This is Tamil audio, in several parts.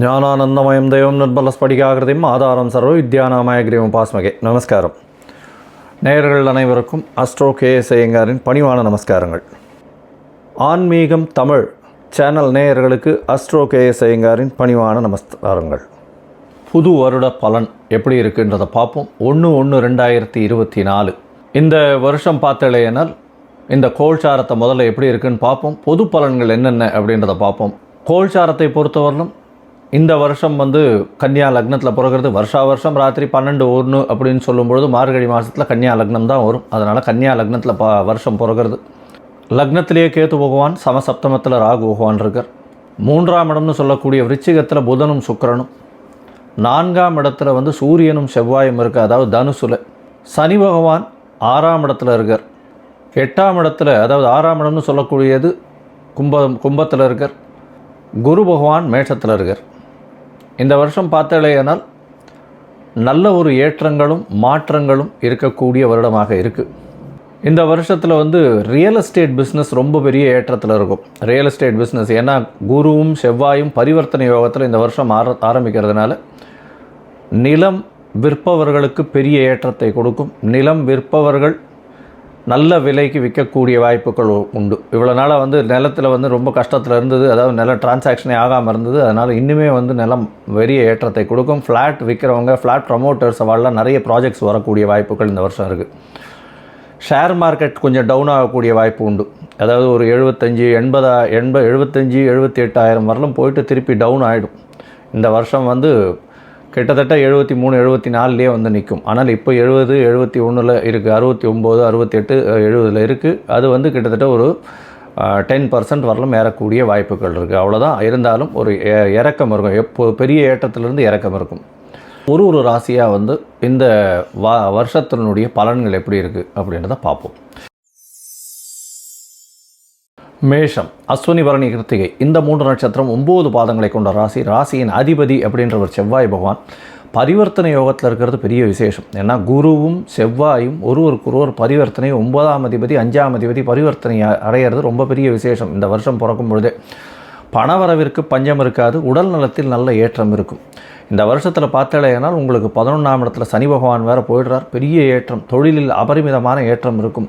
ஞானானந்தமயம் தெய்வம் நிர்மலஸ்படிகாகிருதியும் ஆதாரம் சர்வ வித்யானாமயகிரியும் உபாஸ்மகே. நமஸ்காரம். நேயர்கள் அனைவருக்கும் அஸ்ட்ரோ கே ஐயங்காரின் பணிவான நமஸ்காரங்கள். ஆன்மீகம் தமிழ் சேனல் நேயர்களுக்கு அஸ்ட்ரோ கே ஐயங்காரின் பணிவான நமஸ்காரங்கள். புது வருட பலன் எப்படி இருக்குன்றதை பார்ப்போம். ஒன்று ஒன்று ரெண்டாயிரத்தி இருபத்தி நாலு. இந்த வருஷம் பார்த்தலையினால் இந்த கோல்சாரத்தை முதல்ல எப்படி இருக்குன்னு பார்ப்போம். பொது பலன்கள் என்னென்ன அப்படின்றத பார்ப்போம். கோல்சாரத்தை பொறுத்தவரையிலும் இந்த வருஷம் வந்து கன்னியா லக்னத்தில் பிறகுறது. வருஷா வருஷம் ராத்திரி பன்னெண்டு ஒன்று அப்படின்னு சொல்லும்பொழுது மார்கழி மாதத்தில் கன்னியா லக்னம் தான் வரும். அதனால் கன்னியா லக்னத்தில் ப வருஷம் பிறகுறது. லக்னத்திலேயே கேத்து பகவான் சமசப்தமத்தில் ராகு பகவான் இருக்கார். மூன்றாம் இடம்னு சொல்லக்கூடிய விருச்சிகத்தில் புதனும் சுக்கரனும். நான்காம் இடத்துல வந்து சூரியனும் செவ்வாயும் இருக்குது அதாவது தனுசுல. சனி பகவான் ஆறாம் இடத்துல இருக்கார். எட்டாம் இடத்துல அதாவது ஆறாம் இடம்னு சொல்லக்கூடியது கும்பம் கும்பத்தில் இருக்கார். குரு பகவான் மேஷத்தில் இருக்கார். இந்த வருஷம் பார்த்தலையானால் நல்ல ஒரு ஏற்றங்களும் மாற்றங்களும் இருக்கக்கூடிய வருடமாக இருக்குது இந்த வருஷத்தில் வந்து ரியல் எஸ்டேட் பிஸ்னஸ் ரொம்ப பெரிய ஏற்றத்தில் இருக்கும். ரியல் எஸ்டேட் பிஸ்னஸ் ஏன்னா குருவும் செவ்வாயும் பரிவர்த்தனை யோகத்தில் இந்த வருஷம் ஆர ஆரம்பிக்கிறதுனால நிலம் விற்பவர்களுக்கு பெரிய ஏற்றத்தை கொடுக்கும். நிலம் விற்பவர்கள் நல்ல விலைக்கு விற்கக்கூடிய வாய்ப்புகள் உண்டு. இவ்வளோ நாளாக வந்து நிலத்தில் வந்து ரொம்ப கஷ்டத்தில் இருந்தது. அதாவது நில டிரான்சாக்ஷனே ஆகாமல் இருந்தது. அதனால் இன்னுமே வந்து நிலம் பெரிய ஏற்றத்தை கொடுக்கும். ஃப்ளாட் விற்கிறவங்க ஃப்ளாட் ப்ரமோட்டர்ஸ் அவெல்லாம் நிறைய ப்ராஜெக்ட்ஸ் வரக்கூடிய வாய்ப்புகள் இந்த வருஷம் இருக்குது ஷேர் மார்க்கெட் கொஞ்சம் டவுன் ஆகக்கூடிய வாய்ப்பு உண்டு. அதாவது ஒரு எழுபத்தஞ்சி எண்பதா எண்பது எழுபத்தஞ்சி எழுபத்தி எட்டாயிரம் வரலும் போயிட்டு திருப்பி டவுன் ஆகிடும் இந்த வருஷம் வந்து கிட்டத்தட்ட எழுபத்தி மூணு எழுபத்தி நாலுலேயே வந்து நிற்கும் ஆனால் இப்போ எழுபது எழுபத்தி ஒன்றில் இருக்குது அறுபத்தி ஒம்பது அறுபத்தெட்டு எழுபதில் இருக்குது அது வந்து கிட்டத்தட்ட ஒரு டென் பர்சன்ட் வரலும் ஏறக்கூடிய வாய்ப்புகள் இருக்குது அவ்வளோதான் இருந்தாலும் ஒரு இறக்கம் இருக்கும். எப்போ பெரிய ஏற்றத்திலிருந்து இறக்கம் இருக்கும். ஒரு ஒரு ராசியாக வந்து இந்த வா வருஷத்தினுடைய பலன்கள் எப்படி இருக்குது அப்படின்றத பார்ப்போம். மேஷம் அஸ்வினி பரணி கிருத்திகை. இந்த மூன்று நட்சத்திரம் ஒம்பது பாதங்களை கொண்ட ராசி. ராசியின் அதிபதி அப்படின்றவர் செவ்வாய் பகவான். பரிவர்த்தனை யோகத்தில் இருக்கிறது பெரிய விசேஷம். ஏன்னா குருவும் செவ்வாயும் ஒருவருக்கு ஒருவர் பரிவர்த்தனை ஒன்பதாம் அதிபதி அஞ்சாம் அதிபதி பரிவர்த்தனை அடையிறது ரொம்ப பெரிய விசேஷம். இந்த வருஷம் பிறக்கும் பொழுதே. பணவரவிற்கு பஞ்சம் இருக்காது. உடல் நலத்தில் நல்ல ஏற்றம் இருக்கும். இந்த வருஷத்தில் பார்த்தலையானால் உங்களுக்கு பதினொன்றாம் இடத்துல சனி பகவான் வேறு போயிடுறார். பெரிய ஏற்றம் தொழிலில் அபரிமிதமான ஏற்றம் இருக்கும்.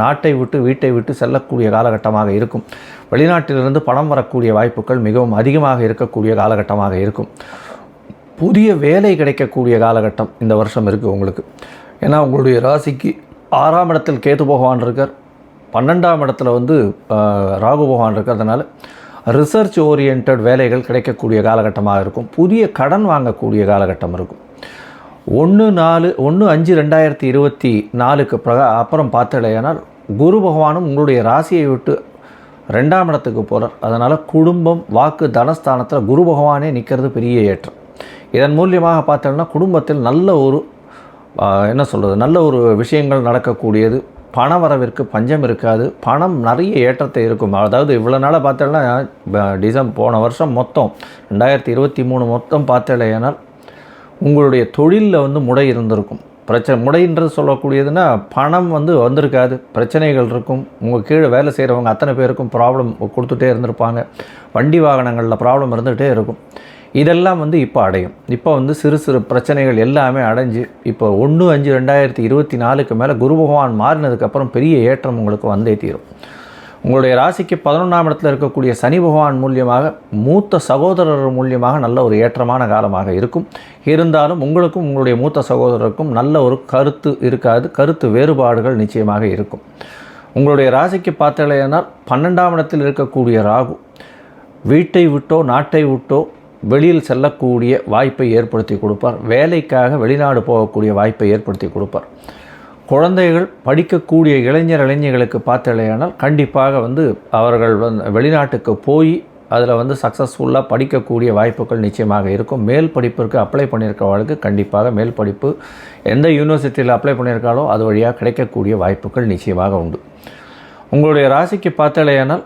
நாட்டை விட்டு வீட்டை விட்டு செல்லக்கூடிய காலகட்டமாக இருக்கும். வெளிநாட்டிலிருந்து பணம் வரக்கூடிய வாய்ப்புகள் மிகவும் அதிகமாக இருக்கக்கூடிய காலகட்டமாக இருக்கும். புதிய வேலை கிடைக்கக்கூடிய காலகட்டம் இந்த வருஷம் இருக்குது உங்களுக்கு. ஏன்னா உங்களுடைய ராசிக்கு ஆறாம் இடத்தில் கேது பகவான் இருக்கார். பன்னெண்டாம் இடத்துல வந்து ராகு பகவான் இருக்கிறதுனால ரிசர்ச் ஓரியன்ட் வேலைகள் கிடைக்கக்கூடிய காலகட்டமாக இருக்கும். புதிய கடன் வாங்கக்கூடிய காலகட்டம் இருக்கும். ஒன்று நாலு ஒன்று அஞ்சு ரெண்டாயிரத்தி இருபத்தி நாலுக்கு பிரகா அப்புறம் பார்த்தடையானால் குரு பகவானும் உங்களுடைய ராசியை விட்டு ரெண்டாம் இடத்துக்கு போகிறார் அதனால் குடும்பம் வாக்கு தனஸ்தானத்தில் குரு பகவானே நிற்கிறது பெரிய ஏற்றம். இதன் மூலியமாக பார்த்தோம்னா குடும்பத்தில் நல்ல ஒரு என்ன சொல்கிறது நல்ல ஒரு விஷயங்கள் நடக்கக்கூடியது. பண வரவிற்கு பஞ்சம் இருக்காது. பணம் நிறைய ஏற்றத்தை இருக்கும். அதாவது இவ்வளோ நாளாக பார்த்தோன்னா டிசம்பர் போன வருஷம் மொத்தம் ரெண்டாயிரத்தி இருபத்தி மூணு மொத்தம் பார்த்தலையானால் உங்களுடைய தொழிலில் வந்து முடை இருந்திருக்கும். பிரச்சனை முடைன்றது சொல்லக்கூடியதுன்னா பணம் வந்து வந்திருக்காது. பிரச்சனைகள் இருக்கும். உங்கள் கீழே வேலை செய்கிறவங்க அத்தனை பேருக்கும் ப்ராப்ளம் கொடுத்துட்டே இருந்திருப்பாங்க. வண்டி வாகனங்களில் ப்ராப்ளம் இருந்துகிட்டே இருக்கும். இதெல்லாம் வந்து இப்போ அடையும். இப்போ வந்து சிறு சிறு பிரச்சனைகள் எல்லாமே அடைஞ்சு இப்போ ஒன்று அஞ்சு ரெண்டாயிரத்தி இருபத்தி நாலுக்கு மேலே குரு பகவான் மாறினதுக்கப்புறம் பெரிய ஏற்றம் உங்களுக்கு வந்தே தீரும். உங்களுடைய ராசிக்கு பதினொன்றாம் இடத்துல இருக்கக்கூடிய சனி பகவான் மூலியமாக மூத்த சகோதரர் மூலியமாக நல்ல ஒரு ஏற்றமான காலமாக இருக்கும். இருந்தாலும் உங்களுக்கும் உங்களுடைய மூத்த சகோதரருக்கும் நல்ல ஒரு கருத்து இருக்காது கருத்து வேறுபாடுகள் நிச்சயமாக இருக்கும். உங்களுடைய ராசிக்கு பார்த்தலையானால் பன்னெண்டாம் இடத்தில் இருக்கக்கூடிய ராகு வீட்டை விட்டோ நாட்டை விட்டோ வெளியில் செல்லக்கூடிய வாய்ப்பை ஏற்படுத்தி கொடுப்பார். வேலைக்காக வெளிநாடு போகக்கூடிய வாய்ப்பை ஏற்படுத்தி கொடுப்பார். குழந்தைகள் படிக்கக்கூடிய இளைஞர் இளைஞர்களுக்கு பார்த்தலையானால் கண்டிப்பாக வந்து அவர்கள் வந்து வெளிநாட்டுக்கு போய் அதில் வந்து சக்ஸஸ்ஃபுல்லாக படிக்கக்கூடிய வாய்ப்புகள் நிச்சயமாக இருக்கும். மேல் படிப்பிற்கு அப்ளை பண்ணியிருக்கவர்களுக்கு கண்டிப்பாக மேல் படிப்பு எந்த யூனிவர்சிட்டியில் அப்ளை பண்ணியிருக்காலோ அது வழியாக கிடைக்கக்கூடிய வாய்ப்புகள் நிச்சயமாக உண்டு. உங்களுடைய ராசிக்கு பார்த்தலையானால்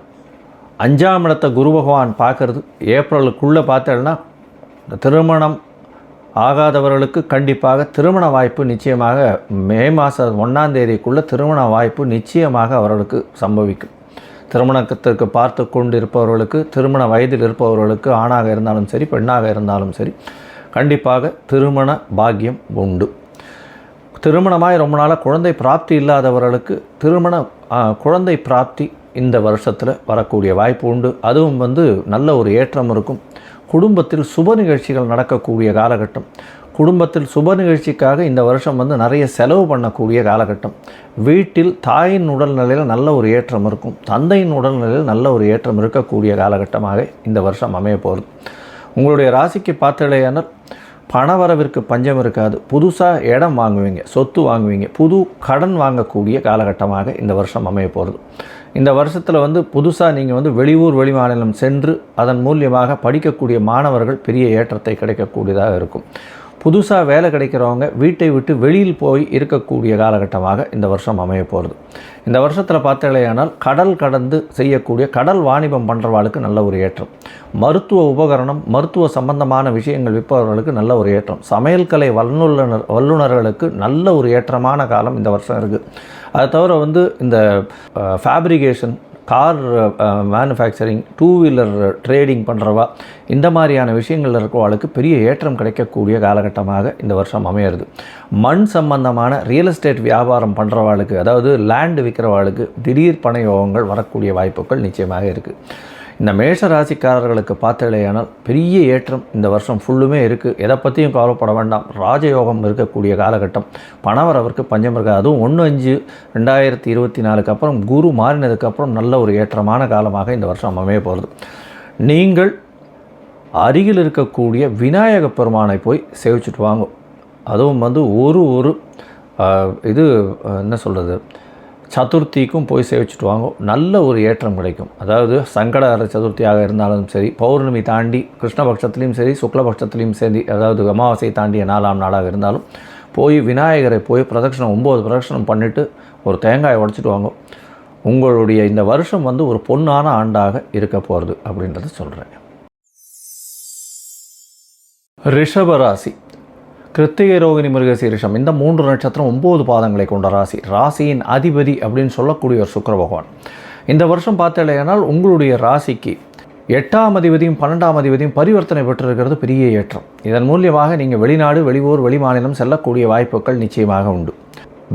அஞ்சாம் இடத்தை குரு பகவான் பார்க்கறது ஏப்ரலுக்குள்ளே பார்த்தேன்னா திருமணம் ஆகாதவர்களுக்கு கண்டிப்பாக திருமண வாய்ப்பு நிச்சயமாக மே மாதம் ஒன்றாம் தேதிக்குள்ளே திருமண வாய்ப்பு நிச்சயமாக அவர்களுக்கு சம்பவிக்கும். திருமணத்திற்கு பார்த்து கொண்டு இருப்பவர்களுக்கு திருமண வயதில் இருப்பவர்களுக்கு ஆணாக இருந்தாலும் சரி பெண்ணாக இருந்தாலும் சரி கண்டிப்பாக திருமண பாக்கியம் உண்டு. திருமணமாய் ரொம்ப நாளாக குழந்தை பிராப்தி இல்லாதவர்களுக்கு திருமண குழந்தை பிராப்தி இந்த வருஷத்தில் வரக்கூடிய வாய்ப்பு உண்டு. அதுவும் வந்து நல்ல ஒரு ஏற்றம் இருக்கும். குடும்பத்தில் சுப நிகழ்ச்சிகள் நடக்கக்கூடிய காலகட்டம். குடும்பத்தில் சுப நிகழ்ச்சிக்காக இந்த வருஷம் வந்து நிறைய செலவு பண்ணக்கூடிய காலகட்டம். வீட்டில் தாயின் உடல்நிலையில் நல்ல ஒரு ஏற்றம் இருக்கும். தந்தையின் உடல்நிலையில் நல்ல ஒரு ஏற்றம் இருக்கக்கூடிய காலகட்டமாக இந்த வருஷம் அமைய போகிறது உங்களுடைய ராசிக்கு பார்த்தலையானால் பணவரவிற்கு பஞ்சம் இருக்காது. புதுசாக இடம் வாங்குவீங்க சொத்து வாங்குவீங்க. புது கடன் வாங்கக்கூடிய காலகட்டமாக இந்த வருஷம் அமைய போகிறது இந்த வருஷத்தில் வந்து புதுசாக நீங்கள் வந்து வெளியூர் வெளிமாநிலம் சென்று அதன் மூலியமாக படிக்கக்கூடிய மாணவர்கள் பெரிய ஏற்றத்தை கிடைக்கக்கூடியதாக இருக்கும். புதுசாக வேலை கிடைக்கிறவங்க வீட்டை விட்டு வெளியில் போய் இருக்கக்கூடிய காலகட்டமாக இந்த வருஷம் அமைய போகிறது இந்த வருஷத்தில் பார்த்தீங்களேயானால் கடல் கடந்து செய்யக்கூடிய கடல் வாணிபம் பண்ணுறவாளுக்கு நல்ல ஒரு ஏற்றம். மருத்துவ உபகரணம் மருத்துவ சம்பந்தமான விஷயங்கள் விற்பவர்களுக்கு நல்ல ஒரு ஏற்றம். சமையல்கலை வல்லுநர் வல்லுநர்களுக்கு நல்ல ஒரு ஏற்றமான காலம் இந்த வருஷம் இருக்குது அது தவிர வந்து இந்த fabrication car manufacturing two wheeler trading பண்ணுறவா இந்த மாதிரியான விஷயங்கள் இருக்கிறவளுக்கு பெரிய ஏற்றம் கிடைக்கக்கூடிய காலகட்டமாக இந்த வருஷம் அமையிறது. மண் சம்பந்தமான ரியல் எஸ்டேட் வியாபாரம் பண்ணுறவாளுக்கு அதாவது லேண்டு விற்கிறவாளுக்கு திடீர் பண யோகங்கள் வரக்கூடிய வாய்ப்புகள் நிச்சயமாக இருக்குது இந்த மேஷ ராசிக்காரர்களுக்கு பார்த்தலையானால் பெரிய ஏற்றம் இந்த வருஷம் ஃபுல்லுமே இருக்குது எதை பற்றியும் கவலைப்பட வேண்டாம். ராஜயோகம் இருக்கக்கூடிய காலகட்டம். பணவரவருக்கு பஞ்சம் இருக்காது. அதுவும் ஒன்று அஞ்சு ரெண்டாயிரத்தி இருபத்தி நாலுக்கு அப்புறம் குரு மாறினதுக்கப்புறம் நல்ல ஒரு ஏற்றமான காலமாக இந்த வருஷம் அமைய போகிறது நீங்கள் அருகில் இருக்கக்கூடிய விநாயக பெருமானை போய் சேவிச்சுட்டு வாங்க. அதுவும் வந்து ஒரு ஒரு இது என்ன சொல்கிறது சதுர்த்திக்கும் போய் சேவிச்சுட்டு வாங்க. நல்ல ஒரு ஏற்றம் கிடைக்கும். அதாவது சங்கடஹர சதுர்த்தியாக இருந்தாலும் சரி பௌர்ணமி தாண்டி கிருஷ்ணபக்ஷத்துலேயும் சரி சுக்லபக்ஷத்துலேயும் சரி அதாவது அமாவாசை தாண்டிய நாலாம் நாளாக இருந்தாலும் போய் விநாயகரை போய் பிரதட்சணம் ஒம்பது பிரதட்சணம் பண்ணிவிட்டு ஒரு தேங்காயை உடச்சிட்டு வாங்க. உங்களுடைய இந்த வருஷம் வந்து ஒரு பொன்னான ஆண்டாக இருக்க போகிறது அப்படின்றத சொல்கிறேன் ரிஷபராசி கிருத்திகை ரோகிணி மிருகசீரிஷம். இந்த மூன்று நட்சத்திரம் ஒம்பது பாதங்களை கொண்ட ராசி. ராசியின் அதிபதி அப்படின்னு சொல்லக்கூடிய ஒரு சுக்கர பகவான். இந்த வருஷம் பார்த்தலையானால் உங்களுடைய ராசிக்கு எட்டாம் அதிபதியும் பன்னெண்டாம் அதிபதியும் பரிவர்த்தனை பெற்றிருக்கிறது பெரிய ஏற்றம். இதன் மூலியமாக நீங்கள் வெளிநாடு வெளியூர் வெளிமாநிலம் செல்லக்கூடிய வாய்ப்புகள் நிச்சயமாக உண்டு.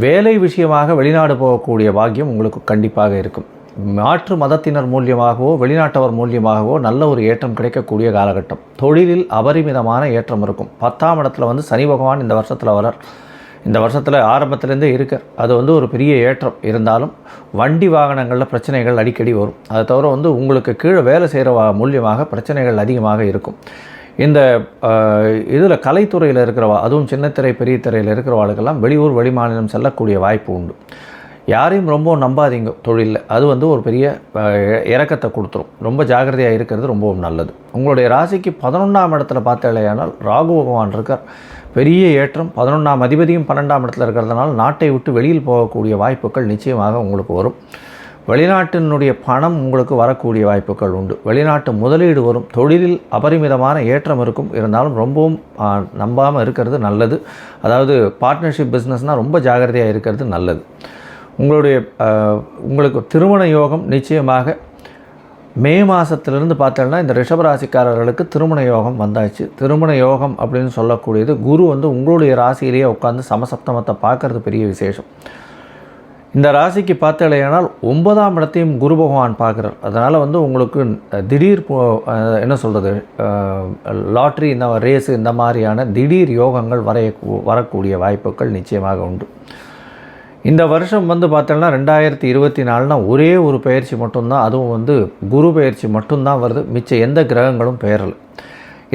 வேலை விஷயமாக வெளிநாடு போகக்கூடிய பாக்கியம் உங்களுக்கு கண்டிப்பாக இருக்கும். மாற்று மதத்தினர் மூலியமாகவோ வெளிநாட்டவர் மூலியமாகவோ நல்ல ஒரு ஏற்றம் கிடைக்கக்கூடிய காலகட்டம். தொழிலில் அபரிமிதமான ஏற்றம் இருக்கும். பத்தாம் இடத்துல வந்து சனி பகவான் இந்த வருஷத்தில் வரார் இந்த வருஷத்தில் ஆரம்பத்திலேருந்தே இருக்கார். அது வந்து ஒரு பெரிய ஏற்றம். இருந்தாலும் வண்டி வாகனங்களில் பிரச்சனைகள் அடிக்கடி வரும். அதை தவிர வந்து உங்களுக்கு கீழே வேலை செய்கிற மூலியமாக பிரச்சனைகள் அதிகமாக இருக்கும். இந்த இதில் கலைத்துறையில் இருக்கிறவா அதுவும் சின்னத்திரை பெரிய திரையில் இருக்கிறவாளுக்கெல்லாம் வெளியூர் வெளிமாநிலம் செல்லக்கூடிய வாய்ப்பு உண்டு. யாரையும் ரொம்ப நம்பாதீங்க தொழிலில். அது வந்து ஒரு பெரிய இறக்கத்தை கொடுத்துரும். ரொம்ப ஜாக்கிரதையாக இருக்கிறது ரொம்பவும் நல்லது. உங்களுடைய ராசிக்கு பதினொன்றாம் இடத்துல பார்த்தாலேயானால் ராகு பகவான் இருக்கார். பெரிய ஏற்றம். பதினொன்றாம் அதிபதியும் பன்னெண்டாம் இடத்துல இருக்கிறதுனால நாட்டை விட்டு வெளியில் போகக்கூடிய வாய்ப்புகள் நிச்சயமாக உங்களுக்கு வரும். வெளிநாட்டினுடைய பணம் உங்களுக்கு வரக்கூடிய வாய்ப்புகள் உண்டு. வெளிநாட்டு முதலீடு வரும். தொழிலில் அபரிமிதமான ஏற்றம் இருக்கும். இருந்தாலும் ரொம்பவும் நம்பாமல் இருக்கிறது நல்லது. அதாவது பார்ட்னர்ஷிப் பிஸ்னஸ்னால் ரொம்ப ஜாகிரதையாக இருக்கிறது நல்லது. உங்களுடைய உங்களுக்கு திருமண யோகம் நிச்சயமாக மே மாதத்திலிருந்து பார்த்தோம்னா இந்த ரிஷபராசிக்காரர்களுக்கு திருமண யோகம் வந்தாச்சு. திருமண யோகம் அப்படின்னு சொல்லக்கூடியது குரு வந்து உங்களுடைய ராசியிலேயே உட்காந்து சமசப்தமத்தை பார்க்கறது பெரிய விசேஷம். இந்த ராசிக்கு பார்த்தலையானால் ஒன்பதாம் இடத்தையும் குரு பகவான் பார்க்குறார். அதனால் வந்து உங்களுக்கு திடீர் போ- என்ன சொல்கிறது லாட்ரி இந்த ரேஸு இந்த மாதிரியான திடீர் யோகங்கள் வரைய வரக்கூடிய வாய்ப்புகள் நிச்சயமாக உண்டு. இந்த வருஷம் வந்து பார்த்தோம்னா ரெண்டாயிரத்தி இருபத்தி நாலுனா ஒரே ஒரு பயிற்சி மட்டும்தான் அதுவும் வந்து குரு பயிற்சி மட்டும்தான் வருது. மிச்ச எந்த கிரகங்களும் பெயரலை.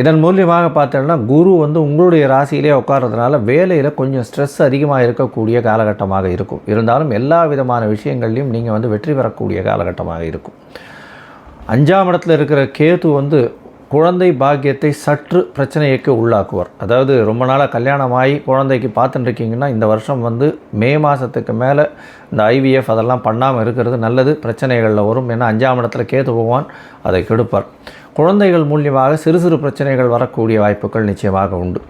இதன் மூலியமாக பார்த்தோம்னா குரு வந்து உங்களுடைய ராசியிலே உட்கார்றதுனால வேலையில் கொஞ்சம் ஸ்ட்ரெஸ் அதிகமாக இருக்கக்கூடிய காலகட்டமாக இருக்கும். இருந்தாலும் எல்லா விதமான விஷயங்கள்லையும் நீங்கள் வந்து வெற்றி பெறக்கூடிய காலகட்டமாக இருக்கும். அஞ்சாம் இடத்துல இருக்கிற கேது வந்து குழந்தை பாக்கியத்தை சற்று பிரச்சனைக்கு உள்ளாக்குவார். அதாவது ரொம்ப நாளாக கல்யாணமாகி குழந்தைக்கு பார்த்துட்டுருக்கீங்கன்னா இந்த வருஷம் வந்து மே மாதத்துக்கு மேலே இந்த ஐவிஎஃப் அதெல்லாம் பண்ணாமல் இருக்கிறது நல்லது. பிரச்சனைகளில் வரும். ஏன்னா அஞ்சாம் இடத்துல கேது பகவான் அதை கெடுப்பார். குழந்தைகள் மூலியமாக சிறு சிறு பிரச்சனைகள் வரக்கூடிய வாய்ப்புகள் நிச்சயமாக உண்டு.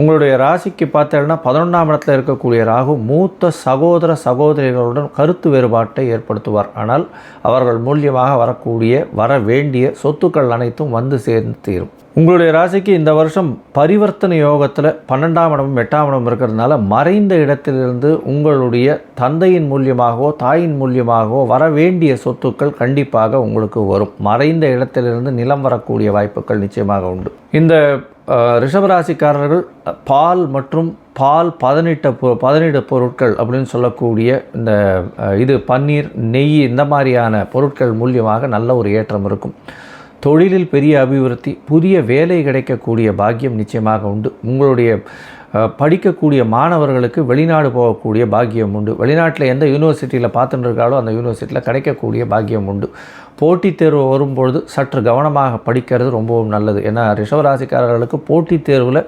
உங்களுடைய ராசிக்கு பார்த்தீங்கன்னா பதினொன்றாம் இடத்துல இருக்கக்கூடிய ராகு மூத்த சகோதர சகோதரிகளுடன் கருத்து வேறுபாட்டை ஏற்படுத்துவார். ஆனால் அவர்கள் மூலியமாக வரக்கூடிய வர வேண்டிய சொத்துக்கள் அனைத்தும் வந்து சேர்ந்து தீரும். உங்களுடைய ராசிக்கு இந்த வருஷம் பரிவர்த்தனை யோகத்தில் பன்னெண்டாம் இடமும் எட்டாம் இடம் இருக்கிறதுனால மறைந்த இடத்திலிருந்து உங்களுடைய தந்தையின் மூலியமாகவோ தாயின் மூலியமாகவோ வர வேண்டிய சொத்துக்கள் கண்டிப்பாக உங்களுக்கு வரும். மறைந்த இடத்திலிருந்து நிலம் வரக்கூடிய வாய்ப்புகள் நிச்சயமாக உண்டு. இந்த ரிஷபராசிக்காரர்கள் பால் மற்றும் பால் பதனிட்ட பொ பதனிட பொருட்கள் அப்படின்னு சொல்லக்கூடிய இந்த இது பன்னீர் நெய் இந்த மாதிரியான பொருட்கள் மூலியமாக நல்ல ஒரு ஏற்றம் இருக்கும். தொழிலில் பெரிய அபிவிருத்தி புதிய வேலை கிடைக்கக்கூடிய பாக்கியம் நிச்சயமாக உண்டு. உங்களுடைய படிக்கக்கூடிய மாணவர்களுக்கு வெளிநாடு போகக்கூடிய பாக்கியம் உண்டு. வெளிநாட்டில் எந்த யூனிவர்சிட்டியில் பார்த்துட்டு இருக்காலோ அந்த யூனிவர்சிட்டியில் கிடைக்கக்கூடிய பாக்கியம் உண்டு. போட்டித் தேர்வு வரும்பொழுது சற்று கவனமாக படிக்கிறது ரொம்பவும் நல்லது. ஏன்னா ரிஷவராசிக்காரர்களுக்கு போட்டித் தேர்வில்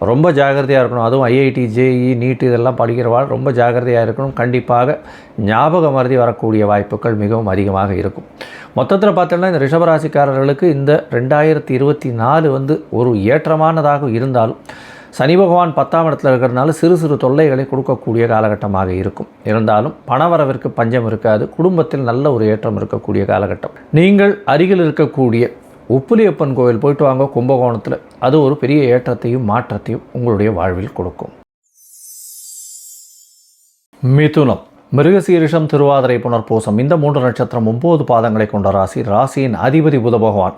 ரொம்ப ஜாகிரதையாக இருக்கணும். அதுவும் ஐஐடி ஜேஇ நீட் இதெல்லாம் படிக்கிறவாள் ரொம்ப ஜாகிரதையாக இருக்கணும். கண்டிப்பாக ஞாபக மருதி வரக்கூடிய வாய்ப்புகள் மிகவும் அதிகமாக இருக்கும். மொத்தத்தில் பார்த்தோம்னா இந்த ரிஷபராசிக்காரர்களுக்கு இந்த ரெண்டாயிரத்தி இருபத்தி நாலு வந்து ஒரு ஏற்றமானதாக இருந்தாலும் சனி பகவான் பத்தாம் இடத்துல இருக்கிறதுனால சிறு சிறு தொல்லைகளை கொடுக்கக்கூடிய காலகட்டமாக இருக்கும். இருந்தாலும் பணவரவிற்கு பஞ்சம் இருக்காது. குடும்பத்தில் நல்ல ஒரு ஏற்றம் இருக்கக்கூடிய காலகட்டம். நீங்கள் அருகில் இருக்கக்கூடிய உப்புலியப்பன் கோவில் போயிட்டு வாங்க கும்பகோணத்தில். அது ஒரு பெரிய ஏற்றத்தையும் மாற்றத்தையும் உங்களுடைய வாழ்வில் கொடுக்கும். மிதுனம். மிருகசீரிஷம் திருவாதிரை புனர்பூசம். இந்த மூன்று நட்சத்திரம் ஒம்பது பாதங்களை கொண்ட ராசி. ராசியின் அதிபதி புத பகவான்.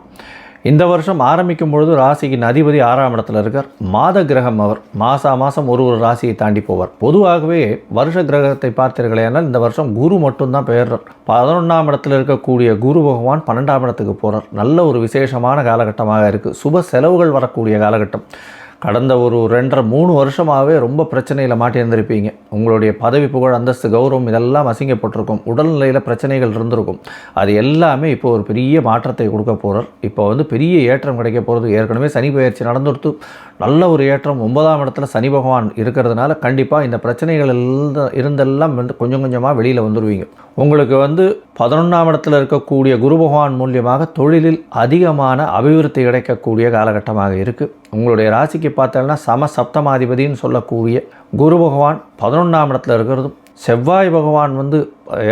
இந்த வருஷம் ஆரம்பிக்கும் பொழுது ராசியின் அதிபதி ஆறாம் இடத்துல இருக்கார். மாத கிரகம் அவர். மாசா மாதம் ஒரு ஒரு ராசியை தாண்டி போவார். பொதுவாகவே வருஷ கிரகத்தை பார்த்தீர்களேனால் இந்த வருஷம் குரு மட்டும்தான் பெயர்றார். பதினொன்றாம் இடத்துல இருக்கக்கூடிய குரு பகவான் பன்னெண்டாம் இடத்துக்கு போகிறார் நல்ல ஒரு விசேஷமான காலகட்டமாக இருக்குது சுப செலவுகள் வரக்கூடிய காலகட்டம். கடந்த ஒரு ரெண்டரை மூணு வருஷமாகவே ரொம்ப பிரச்சனையில் மாட்டியிருந்திருப்பீங்க உங்களுடைய பதவி புகழ் அந்தஸ்து கௌரவம் இதெல்லாம் அசிங்கப்பட்டிருக்கும். உடல்நிலையில் பிரச்சனைகள் இருந்திருக்கும். அது எல்லாமே இப்போ ஒரு பெரிய மாற்றத்தை கொடுக்க போகிறார் இப்போ வந்து பெரிய ஏற்றம் கிடைக்க போகிறது ஏற்கனவே சனி பயிற்சி நடந்துடுத்து நல்ல ஒரு ஏற்றம். ஒன்பதாம் இடத்துல சனி பகவான் இருக்கிறதுனால கண்டிப்பாக இந்த பிரச்சனைகள் எல்லாம் இருந்தெல்லாம் வந்து கொஞ்சம் கொஞ்சமாக வெளியில் வந்துடுவீங்க உங்களுக்கு வந்து பதினொன்றாம் இடத்துல இருக்கக்கூடிய குரு பகவான் மூலியமாக தொழிலில் அதிகமான அபிவிருத்தி கிடைக்கக்கூடிய காலகட்டமாக இருக்குது உங்களுடைய ராசிக்கு பார்த்தோம்னா சம சப்தமாதிபதின்னு சொல்லக்கூடிய குரு பகவான் பதினொன்றாம் இடத்துல இருக்கிறதும் செவ்வாய் பகவான் வந்து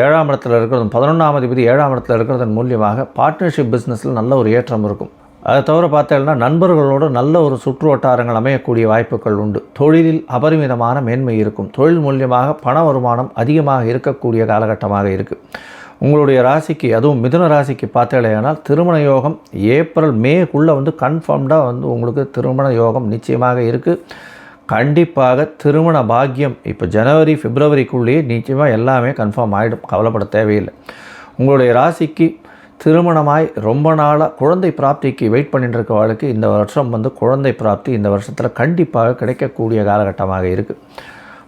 ஏழாம் இடத்துல இருக்கிறதும் பதினொன்றாம் அதிபதி ஏழாம் இடத்துல இருக்கிறதன் மூலியமாக பார்ட்னர்ஷிப் பிஸ்னஸில் நல்ல ஒரு ஏற்றம் இருக்கும். அதை தவிர பார்த்தேன்னா நண்பர்களோடு நல்ல ஒரு சுற்று வட்டாரங்கள் அமையக்கூடிய வாய்ப்புகள் உண்டு. தொழிலில் அபரிமிதமான மேன்மை இருக்கும். தொழில் மூலியமாக பண வருமானம் அதிகமாக இருக்கக்கூடிய காலகட்டமாக இருக்குது உங்களுடைய ராசிக்கு அதுவும் மிதுன ராசிக்கு பார்த்தேனால் திருமண யோகம் ஏப்ரல் மேக்குள்ளே வந்து கன்ஃபார்ம்டாக வந்து உங்களுக்கு திருமண யோகம் நிச்சயமாக இருக்குது கண்டிப்பாக திருமண பாக்கியம் இப்போ ஜனவரி பிப்ரவரிக்குள்ளேயே நிச்சயமாக எல்லாமே கன்ஃபார்ம் ஆகிடும் கவலைப்பட தேவையில்லை. உங்களுடைய ராசிக்கு திருமணமாய் ரொம்ப நாளாக குழந்தை பிராப்திக்கு வெயிட் பண்ணிட்டு இருக்கவர்களுக்கு இந்த வருஷம் வந்து குழந்தை பிராப்தி இந்த வருஷத்தில் கண்டிப்பாக கிடைக்கக்கூடிய காலகட்டமாக இருக்குது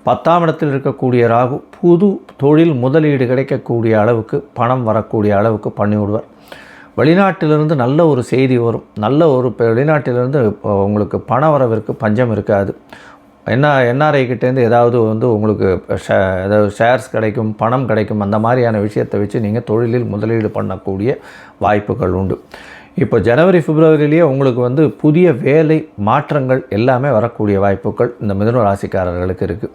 பத்தாம் இடத்தில் இருக்கக்கூடிய ராகு புது தொழில் முதலீடு கிடைக்கக்கூடிய அளவுக்கு பணம் வரக்கூடிய அளவுக்கு பண்ணிவிடுவார் வெளிநாட்டிலிருந்து நல்ல ஒரு செய்தி வரும். நல்ல ஒரு இப்போ வெளிநாட்டிலிருந்து இப்போ உங்களுக்கு பண வரவிற்கு பஞ்சம் இருக்காது. என்ன என்ஆர்ஐ கிட்டேருந்து ஏதாவது வந்து உங்களுக்கு ஷே ஏதாவது ஷேர்ஸ் கிடைக்கும் பணம் கிடைக்கும் அந்த மாதிரியான விஷயத்தை வச்சு நீங்கள் தொழிலில் முதலீடு பண்ணக்கூடிய வாய்ப்புகள் உண்டு. இப்போ ஜனவரி பிப்ரவரியிலேயே உங்களுக்கு வந்து புதிய வேலை மாற்றங்கள் எல்லாமே வரக்கூடிய வாய்ப்புகள் இந்த மிதுன ராசிக்காரர்களுக்கு இருக்குது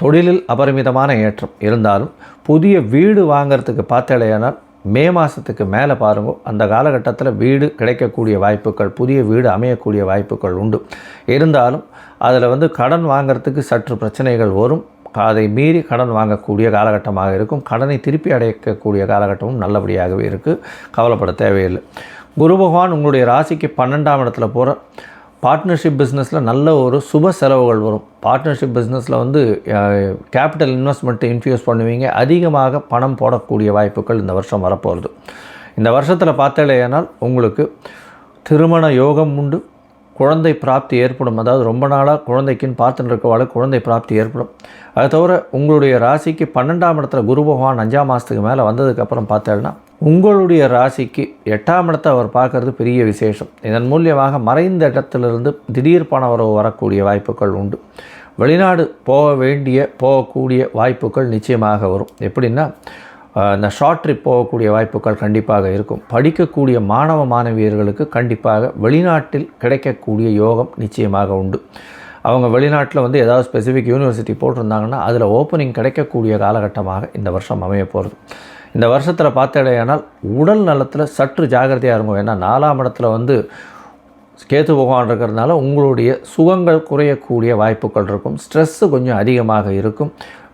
தொழிலில் அபரிமிதமான ஏற்றம். இருந்தாலும் புதிய வீடு வாங்கிறதுக்கு பார்த்தலையானால் மே மாதத்துக்கு மேலே பாருங்கள் அந்த காலகட்டத்தில் வீடு கிடைக்கக்கூடிய வாய்ப்புகள் புதிய வீடு அமையக்கூடிய வாய்ப்புகள் உண்டு. இருந்தாலும் அதில் வந்து கடன் வாங்கிறதுக்கு சற்று பிரச்சனைகள் வரும். அதை மீறி கடன் வாங்கக்கூடிய காலகட்டமாக இருக்கும். கடனை திருப்பி அடைக்கக்கூடிய காலகட்டமும் நல்லபடியாகவே இருக்குது கவலைப்பட தேவையில்லை. குரு பகவான் உங்களுடைய ராசிக்கு பன்னெண்டாம் இடத்துல போகிற பார்ட்னர்ஷிப் பிஸ்னஸில் நல்ல ஒரு சுப செலவுகள் வரும். பார்ட்னர்ஷிப் பிஸ்னஸில் வந்து கேபிட்டல் இன்வெஸ்ட்மெண்ட்டை இன்ஃப்யூஸ் பண்ணுவீங்க. அதிகமாக பணம் போடக்கூடிய வாய்ப்புகள் இந்த வருஷம் வரப்போகிறது இந்த வருஷத்தில் பார்த்தேனால் உங்களுக்கு திருமண யோகம் உண்டு. குழந்தை பிராப்தி ஏற்படும். அதாவது ரொம்ப நாளாக குழந்தைக்குன்னு பார்த்துட்டு இருக்கவாள் குழந்தை பிராப்தி ஏற்படும். அது தவிர உங்களுடைய ராசிக்கு பன்னெண்டாம் இடத்துல குரு பகவான் அஞ்சாம் மாதத்துக்கு மேலே வந்ததுக்கப்புறம் பார்த்தேன்னா உங்களுடைய ராசிக்கு எட்டாம் இடத்தை அவர் பார்க்கறது பெரிய விசேஷம். இதன் மூலியமாக மறைந்த இடத்திலிருந்து திடீர் பண வரவு வரக்கூடிய வாய்ப்புகள் உண்டு. வெளிநாடு போக வேண்டிய போகக்கூடிய வாய்ப்புகள் நிச்சயமாக வரும். எப்படின்னா இந்த ஷார்ட் ட்ரிப் போகக்கூடிய வாய்ப்புகள் கண்டிப்பாக இருக்கும். படிக்கக்கூடிய மாணவ மாணவியர்களுக்கு கண்டிப்பாக வெளிநாட்டில் கிடைக்கக்கூடிய யோகம் நிச்சயமாக உண்டு. அவங்க வெளிநாட்டில் வந்து ஏதாவது ஸ்பெசிஃபிக் யூனிவர்சிட்டி போட்டிருந்தாங்கன்னா அதில் ஓப்பனிங் கிடைக்கக்கூடிய காலகட்டமாக இந்த வருஷம் அமைய போகிறது இந்த வருஷத்தில் பார்த்தடையானால் உடல் நலத்தில் சற்று ஜாகிரதையாக இருக்கும் ஏன்னா நாலாம் இடத்துல வந்து கேத்து பகவான் இருக்கிறதுனால உங்களுடைய சுகங்கள் குறையக்கூடிய வாய்ப்புகள் இருக்கும். ஸ்ட்ரெஸ்ஸு கொஞ்சம் அதிகமாக இருக்கும்.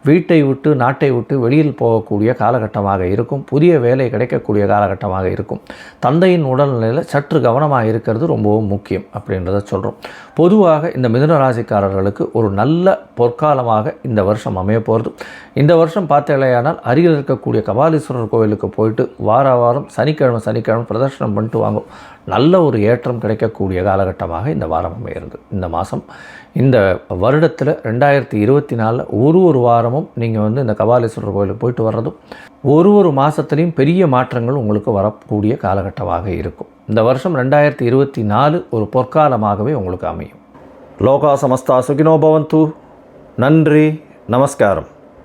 வீட்டை விட்டு நாட்டை விட்டு வெளியில் போகக்கூடிய காலகட்டமாக இருக்கும். புதிய வேலை கிடைக்கக்கூடிய காலகட்டமாக இருக்கும். தந்தையின் உடல்நிலையில் சற்று கவனமாக இருக்கிறது ரொம்பவும் முக்கியம் அப்படின்றத சொல்கிறோம் பொதுவாக இந்த மிதுன ராசிக்காரர்களுக்கு ஒரு நல்ல பொற்காலமாக இந்த வருஷம் அமைய போகிறது இந்த வருஷம் பார்த்தேலையானால் அருகில் இருக்கக்கூடிய கபாலீஸ்வரர் கோவிலுக்கு போயிட்டு வார வாரம் சனிக்கிழமை சனிக்கிழமை பிரதர்ஷனம் பண்ணிட்டு வாங்கும் நல்ல ஒரு ஏற்றம் கிடைக்கக்கூடிய காலகட்டமாக இந்த வாரம் அமைகிறது. இந்த மாதம் இந்த வருடத்தில் ரெண்டாயிரத்தி இருபத்தி நாலில் ஒரு ஒரு வாரமும் நீங்கள் வந்து இந்த கபாலீஸ்வரர் கோயிலுக்கு போயிட்டு வர்றதும் ஒரு ஒரு மாதத்துலேயும் பெரிய மாற்றங்கள் உங்களுக்கு வரக்கூடிய காலகட்டமாக இருக்கும். இந்த வருஷம் ரெண்டாயிரத்தி இருபத்தி நாலு ஒரு பொற்காலமாகவே உங்களுக்கு அமையும். லோகா சமஸ்தா சுகினோ பவந்து. நன்றி நமஸ்காரம்.